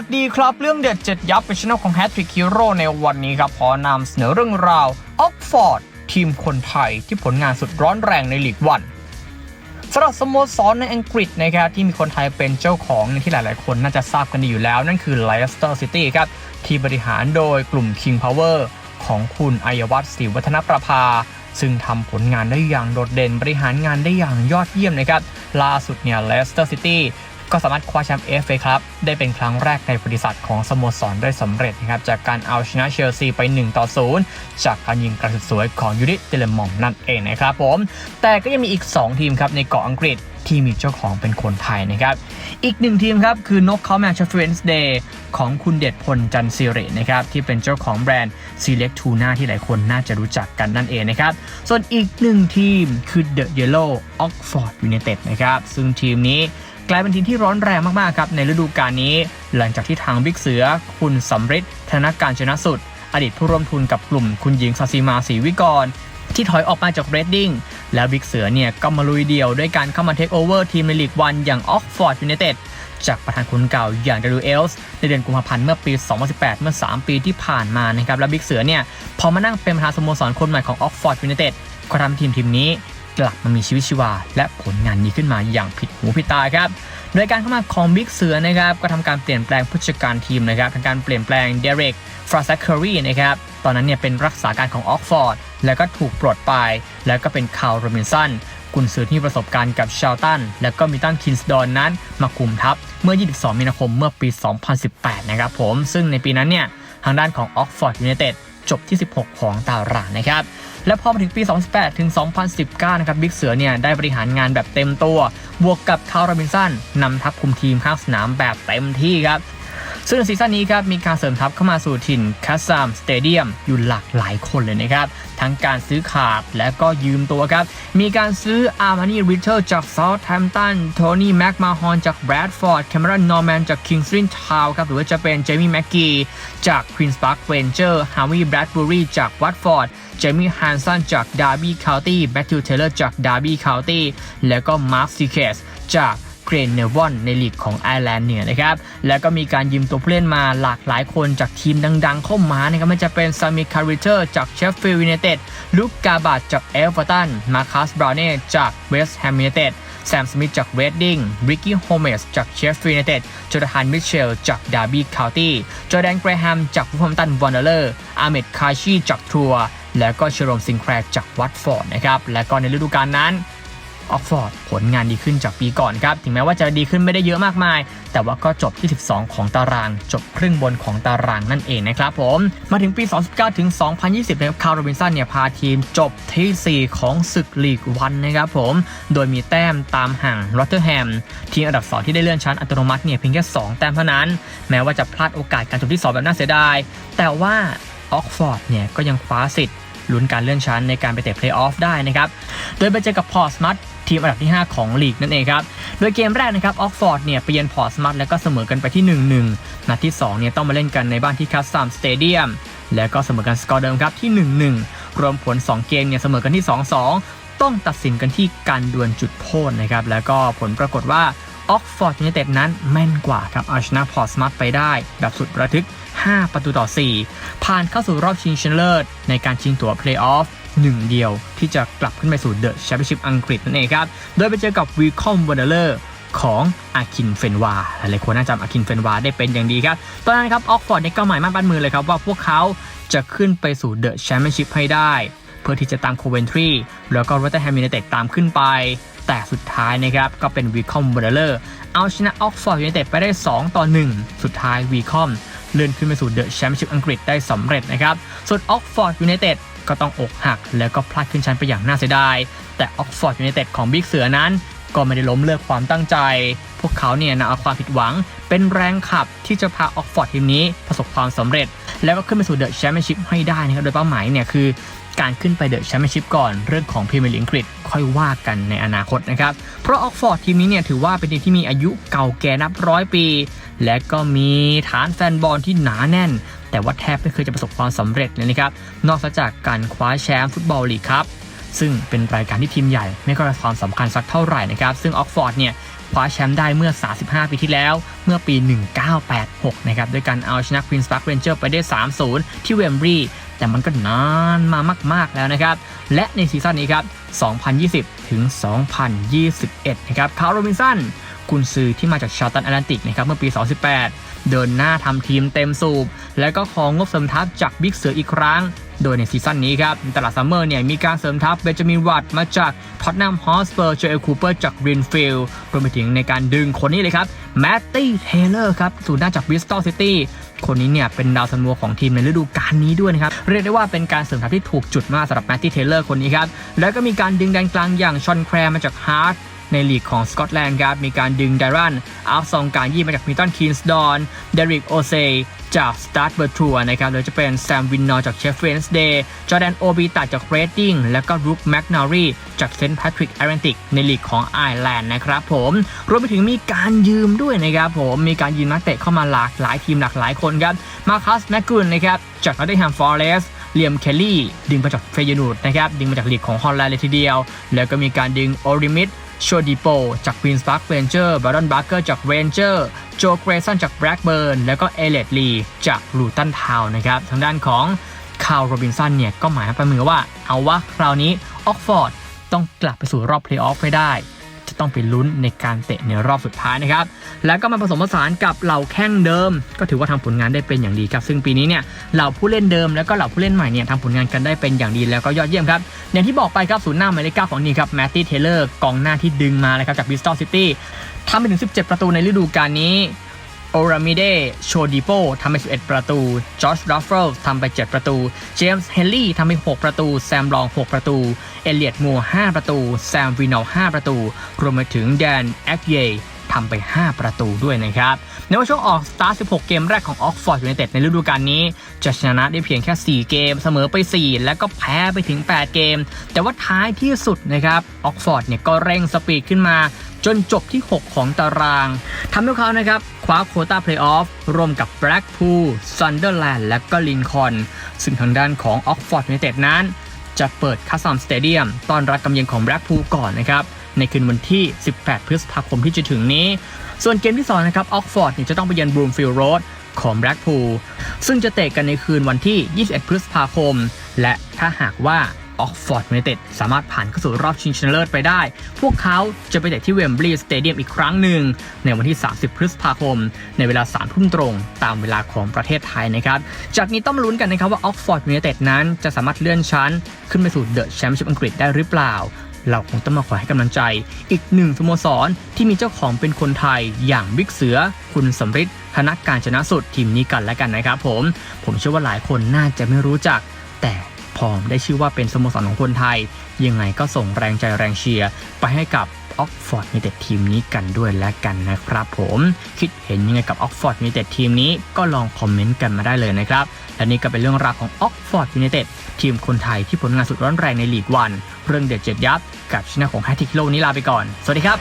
วัสดีครับ เรื่องเด็ดเจ็ดยับเป็นช่องของ h a t t r i c k Hero ในวันนี้ครับขอนำเสนอเรื่องราวออกฟอร์ดทีมคนไทยที่ผลงานสุดร้อนแรงในลีกวันสำหรับสโมสรในอังกฤษนะครับที่มีคนไทยเป็นเจ้าของในที่หลาย ๆ คนน่าจะทราบกันดีอยู่แล้ว นั่นคือ Leicester City ครับที่บริหารโดยกลุ่ม King Power ของคุณอัยวัฒน์ศรีวัฒนประภา ซึ่งทำผลงานได้อย่างโดดเด่นบริหารงานได้อย่างยอดเยี่ยมนะครับล่าสุดเนี่ย Leicester City ก็สามารถคว้าแชมป์เอฟเอครับได้เป็นครั้งแรกในประวัติศาสตร์ของสโมสรได้สำเร็จนะครับจากการเอาชนะเชลซีไป 1 ต่อ 0 จากการยิงกระสุดสวยของยูริเตเลมองนั่นเองนะครับผม แต่ก็ยังมีอีก 2 ทีมครับในเกาะอังกฤษที่มีเจ้าของเป็นคนไทยนะครับ อีกหนึ่งทีมครับ คือนกเขาแมนเชสเตอร์เวนส์เดย์ของคุณเดชพลจันทร์ซิรินะครับ ที่เป็นเจ้าของแบรนด์ Select Tuna ที่หลายคนน่าจะรู้จักกันนั่นเองนะครับ ส่วนอีกหนึ่งทีมคือ The Yellow Oxford United นะครับ ซึ่งทีมนี้ กลายเป็นทีมที่ร้อนแรงมากๆครับในฤดูกาลนี้ หลังจากที่ทางบิ๊กเสือ คุณสำริดธนการชนะสุด อดีตผู้ร่วมทุนกับกลุ่มคุณหญิงซาซิมาศรีวิกร ที่ถอยออกมาจากเรดดิ้งแล้วบิ๊กเสือเนี่ยก็มาลุยเดี่ยวด้วยการเข้ามาเทคโอเวอร์ทีมในลีกวันอย่างออกฟอร์ดยูไนเต็ดจากประธานคนเก่าอย่างเดลูเอลส์ในเดือนกุมภาพันธ์เมื่อปี 2018 เมื่อ 3 ปีที่ผ่านมานะครับแล้วบิ๊กเสือเนี่ยพอมานั่งเป็นประธานสโมสรคนใหม่ของออกฟอร์ดยูไนเต็ดก็ทำทีมทีมนี้ กลับมามีชีวิตชีวา และผลงานดีขึ้นมาอย่างผิดหูผิดตาครับโดยการเข้ามาของบิ๊กเสือนะครับก็ทำการเปลี่ยนแปลงผู้จัดการทีมนะครับทำการเปลี่ยนแปลงเดเร็กฟราซัคเคอรีนะครับตอนนั้นเนี่ยเป็นรักษาการของออกฟอร์ดแล้วก็ถูกปลดไป แล้วก็เป็นคาร์ลโรบินสันกุนซือที่ประสบการณ์กับชาลตัน และก็มีตั้งคินส์ดอนนั้นมาคุมทัพเมื่อ 22 มีนาคมเมื่อปี 2018 นะครับผม ซึ่งในปีนั้นเนี่ยทางด้านของออกฟอร์ดยูไนเต็ด จบที่ 16 ของตารางนะครับ และพอมาถึงปี 2018 ถึง 2019 นะครับบิ๊กเสือเนี่ยได้บริหารงานแบบเต็มตัว บวกกับคาร์ลโรบินสันนำทัพคุมทีมข้างสนามแบบเต็มที่ครับ ซึ่งในซีซั่นนี้ครับมีการเสริมทัพเข้ามาสู่ถิ่นคัสซามสเตเดียมอยู่หลากหลายคนเลยนะครับ ทั้งการซื้อขาดและก็ยืมตัวครับ มีการซื้ออาร์มานีริเทอร์จากเซาท์แฮมป์ตันโทนี่แม็กมาฮอนจากแบรดฟอร์ดแคมรอนนอร์แมนจากคิงส์ลินทาวครับหรือว่าจะเป็นเจมี่แม็กกี้จากควีนส์พาร์คเวนเจอร์ฮาวิแบรดบูรีจากวัตฟอร์ดเจมี่ฮันสันจากดาร์บี้คาวตี้แมทธิวเทเลอร์จากดาร์บี้คาวตี้แล้วก็มาร์คซีเคสจาก เกรนเนวอนในลีกของไอร์แลนด์เหนือนะครับ แล้วก็มีการยืมตัวผู้เล่นมาหลากหลายคนจากทีมดังๆ เข้ามานะครับไม่จะเป็นซามิคาริเตอร์จากเชฟฟิลด์ยูไนเต็ดลูกกาบาดจากเอลเวอร์ตันมาคัสบราวเน่จากเวสต์แฮมยูไนเต็ดแซมสมิธจากเรดดิ้งริกกี้โฮเมสจากเชฟฟิลด์ยูไนเต็ดจอร์แดนมิเชลจากดาร์บี้คาวตี้จอร์แดนเกรแฮมจากฟูฟแฮมตันวอนเดอร์อาเมดคาชีจากทัวร์แล้วก็เชโรมซิงแครจากวัตฟอร์ดนะครับและก็ในฤดูกาลนั้น ออกฟอร์ดผลงานดีขึ้นจากปีก่อนครับ ถึงแม้ว่าจะดีขึ้นไม่ได้เยอะมากมาย แต่ว่าก็จบที่ 12 ของตาราง จบครึ่งบนของตารางนั่นเองนะครับผม มาถึงปี 2019 ถึง 2020นะครับคาร์โรบินสันเนี่ยพาทีมจบทีสี่ 4 ของศึกลีกวันนะครับผม โดยมีแต้มตามห่างรอตเตอร์แฮมทีมอันดับ 2 ที่ได้เลื่อนชั้นอัตโนมัติเนี่ยเพียงแค่ 2 แต้มเท่านั้น แม้ว่าจะพลาดโอกาสการจบที่ 2 แบบน่าเสียดาย แต่ว่าออกฟอร์ดเนี่ยก็ยังคว้าสิทธิ์ลุ้นการเลื่อนชั้นในการไปเตะเพลย์ออฟได้นะครับ โดยไปเจอกับพอร์สมัต ทีมอันดับที่ 5 ของลีกนั่นเองครับ โดยเกมแรกนะครับออกฟอร์ดเนี่ยไปเยือนพอร์สมัตแล้วก็เสมอกันไปที่ 1-1 นัดที่2เนี่ยต้องมาเล่นกันในบ้านที่คัสซัมสเตเดียมแล้วก็เสมอกันสกอร์เดิมครับที่ 1-1 รวมผล 2 เกมเนี่ยเสมอกันที่ 2-2 ต้องตัดสินกันที่การดวลจุดโทษนะครับแล้วก็ผลปรากฏว่าออกฟอร์ดยูไนเต็ดนั้นแม่นกว่าครับเอาชนะพอร์สมัตไปได้ แบบสุดระทึก 5 ประตูต่อ 4 ผ่านเข้าสู่รอบชิงชนะเลิศในการชิงตั๋วเพลย์ออฟหนึ่งเดียวที่จะกลับขึ้นไปสู่เดอะแชมเปี้ยนชิพอังกฤษนั่นเองครับ โดยไปเจอกับวีคอมวอร์เลอร์ของอาคินเฟนวาหลายคนน่าจำอาคินเฟนวาได้เป็นอย่างดีครับ ตอนนั้นครับออกฟอร์ดเนี่ยก็หมายมั่นปั้นมือเลยครับว่าพวกเขาจะขึ้นไปสู่เดอะแชมเปี้ยนชิพให้ได้ เพื่อที่จะตามโคเวนทรีแล้วก็โรเตอร์แฮมยูไนเต็ดตามขึ้นไป แต่สุดท้ายนะครับก็เป็นวีคอมวอร์เลอร์เอาชนะออกฟอร์ดยูไนเต็ดไปได้ 2 ต่อ 1 สุดท้ายวีคอม เลื่อนขึ้นไปสู่เดอะแชมเปี้ยนชิพอังกฤษได้สำเร็จนะครับ ส่วนออกฟอร์ดยูไนเต็ดก็ต้องอกหัก แล้วก็พลาดขึ้นชั้นไปอย่างน่าเสียดาย แต่ออกฟอร์ดยูไนเต็ดของบิ๊กเสือนั้น ก็ไม่ได้ล้มเลิกความตั้งใจ พวกเขาเนี่ยนำเอาความผิดหวัง เป็นแรงขับที่จะพาออกฟอร์ดทีมนี้ประสบความสำเร็จ แล้วก็ขึ้นไปสู่เดอะแชมเปี้ยนชิพให้ได้นะครับโดยเป้าหมายเนี่ยคือ การขึ้นไปเดอะแชมเปี้ยนชิพก่อนเรื่องของพรีเมียร์ลีกอังกฤษค่อยว่ากันในอนาคตนะครับ เพราะออกฟอร์ดทีมนี้เนี่ยถือว่าเป็นทีมที่มีอายุเก่าแก่นับร้อยปี และก็มีฐานแฟนบอลที่หนาแน่น แต่ว่าแทบไม่เคยจะประสบความสำเร็จเลยนะครับ นอกจากการคว้าแชมป์ฟุตบอลลีกครับซึ่งเป็นรายการที่ทีมใหญ่ไม่ก็ให้ความสำคัญสักเท่าไหร่นะครับ ซึ่งออกฟอร์ดเนี่ยคว้าแชมป์ได้เมื่อ 35 ปีที่แล้ว เมื่อปี 1986 นะครับ ด้วยการเอาชนะ Queen's Park Rangers ไปได้ 3-0 ที่เวมบรี แต่มันก็นานมามาก ๆ แล้วนะครับ และในซีซั่นนี้ครับ 2020 ถึง 2021 นะครับคาร์โรบินสันกุนซือที่มาจากชาตันแอตแลนติกนะครับเมื่อปี 2018 เดินหน้าทำทีมเต็มสูบ และก็ของงบเสริมทัพจากบิ๊กเสืออีกครั้ง โดยในซีซั่นนี้ครับในตลาดซัมเมอร์เนี่ยมีการเสริมทัพเบนจามินวัตมาจากท็อตแนมฮอสเปอร์เจอเอลคูเปอร์จากรีนฟิลด์รวมไปถึงในการดึงคนนี้เลยครับแมตตี้เทเลอร์ครับสูนย์หน้าจากบริสตอลซิตี้ คนนี้เนี่ยเป็นดาวซันโวของทีมในฤดูกาลนี้ด้วยนะครับ เรียกได้ว่าเป็นการเสริมทัพที่ถูกจุดมากสำหรับแมตตี้เทเลอร์คนนี้ครับ แล้วก็มีการดึงแดนกลางอย่างชอนแคร์มาจากฮาร์ด ในลีกของสกอตแลนด์ครับมีการดึงไดรันอัฟซองการยี่มาจากมิลตันคีนส์ดอนเดริกโอเซจากสตาร์ทเบอร์ทัวนะครับหรือจะเป็นแซมวินนอร์จากเชฟเฟนส์เดย์จอแดนโอบีตัดจากเรดดิ้งและก็รูปแมกนารีจากเซนต์แพทริกแอรนติกในลีกของไอร์แลนด์นะครับผมรวมไปถึงมีการยืมด้วยนะครับผมมีการยืมนักเตะเข้ามาหลากหลายทีมหลากหลายคนครับมาคัสแมกกุนนะครับจากนอตติงแฮมฟอร์เรสเลียมเคลลี่ ดึงมาจากเฟยนูดนะครับ ดึงมาจากลีกของฮอลแลนด์เลยทีเดียว แล้วก็มีการดึงโอริมิด โชดิโปจากควีนส์ p าร์คเรนเจอร์บารอนบาร์เกอร์จากเรนเจอร์โจเกรซันจากแบล็กเบิร์นแล้วก็เอเลดลีจากลูตันทาวน์นะครับทางด้านของคาร์ลโรบินสันเนี่ยก็หมายไปมือว่าเอาว่าคราวนี้ออกฟอร์ดต้องกลับไปสู่รอบเพลย์ออฟให้ได้ จะต้องไปลุ้นในการเตะในรอบสุดท้ายนะครับ แล้วก็มาผสมผสานกับเหล่าแข้งเดิม ก็ถือว่าทำผลงานได้เป็นอย่างดีครับ ซึ่งปีนี้เนี่ยเหล่าผู้เล่นเดิมแล้วก็เหล่าผู้เล่นใหม่เนี่ยทำผลงานกันได้เป็นอย่างดีแล้วก็ยอดเยี่ยมครับ อย่างที่บอกไปครับศูนย์หน้าหมายเลขเก้าของนี่ครับแมตตี้เทเลอร์กองหน้าที่ดึงมาเลยครับจากบิสตอลซิตี้ทำไปถึง 17 ประตูในฤดูกาลนี้โอรามิเดโชดิโปทำไป 11 ประตู จอร์จรัฟเฟิลทำไป 7 ประตู เจมส์เฮนลี่ทำไป 6 ประตู แซมลอง 6 ประตู เอเลียดมัว5ประตู แซมวีนอล5ประตู รวมไปถึงแดนแอคเย ทำไป 5 ประตูด้วยนะครับในว่าช่วงออกสตาร์ท16 เกมแรกของออกฟอร์ดยูไนเต็ดในฤดูกาลนี้ จะชนะได้เพียงแค่ 4 เกม เสมอไป 4 แล้วก็แพ้ไปถึง 8 เกม แต่ว่าท้ายที่สุดนะครับออกฟอร์ดเนี่ยก็เร่งสปีดขึ้นมาจนจบที่ 6 ของตารางทำให้เขานะครับคว้าโคต้าเพลย์ออฟร่วมกับแบล็กพูลซันเดอร์แลนด์และก็ลินคอ n ซึ่งทางด้านของออกฟอร์ดยูไนเต็ดนั้น จะเปิดคัสซัมสเตเดียมต้อนรับกำเยือนของแบล็กพูลก่อนนะครับ ในคืนวันที่ 18 พฤษภาคมที่จะถึงนี้ ส่วนเกมที่2นะครับออกฟอร์ดจะต้องไปเยือนบรูมฟิลด์โรดของแบล็กพูลซึ่งจะเตะกันในคืนวันที่ 21 พฤษภาคม และถ้าหากว่าออกฟอร์ดยูไนเต็ดสามารถผ่านเข้าสู่รอบชิงชนะเลิศไปได้ พวกเขาจะไปเตะที่เวมบลีย์สเตเดียมอีกครั้งหนึ่ง ในวันที่ 30 พฤษภาคม ในเวลา 3 ทุ่มตรง ตามเวลาของประเทศไทยนะครับ จากนี้ต้องมาลุ้นกันนะครับว่าออกฟอร์ดยูไนเต็ดนั้นจะสามารถเลื่อนชั้น ขึ้นไปสู่เดอะแชมเปี้ยนชิพอังกฤษได้หรือเปล่า เราคงต้องมาขอให้กำลังใจ อีกหนึ่งสโมสรที่มีเจ้าของเป็นคนไทยอย่างบิ๊กเสือ คุณสำริดธนการชนะสุดทีมนี้กันและกันนะครับผม ผมเชื่อว่าหลายคนน่าจะไม่รู้จัก แต่พอได้ชื่อว่าเป็นสโมสรของคนไทย ยังไงก็ส่งแรงใจแรงเชียร์ไปให้กับออกฟอร์ดยูไนเต็ดทีมนี้กันด้วยและกันนะครับผมคิดเห็นยังไงกับออกฟอร์ดยูไนเต็ดทีมนี้ก็ลองคอมเมนต์กันมาได้เลยนะครับ และนี่ก็เป็นเรื่องราวของออกฟอร์ดยูไนเต็ดทีมคนไทยที่ผลงานสุดร้อนแรงในลีกวัน เรื่องเด็ดเจ็ดยับ กับชนะของแฮทิกโลนี้ลาไปก่อน สวัสดีครับ